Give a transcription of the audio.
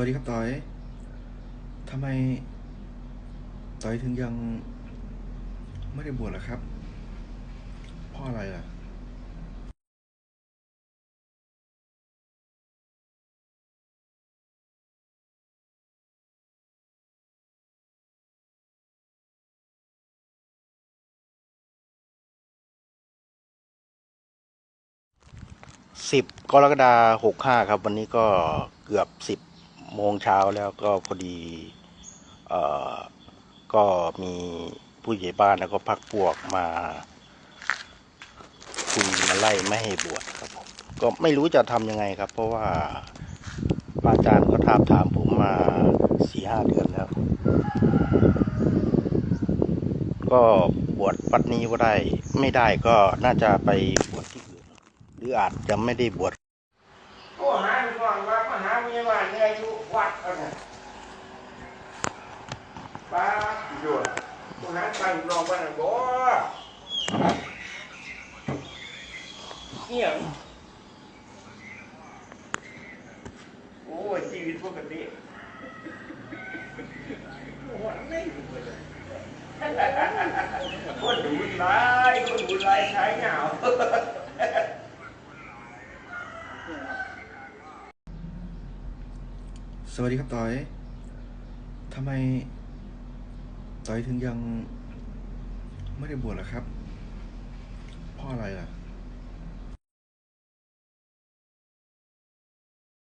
วัสดีครับต่อยทำไมต่อยถึงยังไม่ได้บวชล่ะครับ เพราะอะไรล่ะ สิบกรกฎาหกห้าครับ วันนี้ก็เกือบสิบ โมงเช้าแล้วก็พอดีเออก็มีผู้ใหญ่บ้านแล้วก็พักพวกมาคุยมาไล่ไม่ให้บวชครับผมก็ไม่รู้จะทำยังไงครับ เพราะว่าอาจารย์ก็ถามถามผมมาสี่ห้าเดือนแล้ว ก็บวชวัดนี้ก็ได้ ไม่ได้ก็น่าจะไปบวชที่อื่น หรืออาจจะไม่ได้บวช โอ้หาอยู่ก่อนว่ามหาวิทยาลัยเนี่ยอยู่วัดเอาเนี่ยป้าอยู่ผู้หาตั้งรองบ้านบ่เอี่ยงโอ้ยชีวิตปกติโอ้ยไม่รู้เลยคนดูร้ายคนดูร้ายใช้เหงา สวัสดีครับต่อย ทำไมต่อยถึงยังไม่ได้บวชล่ะครับ เพราะอะไรล่ะ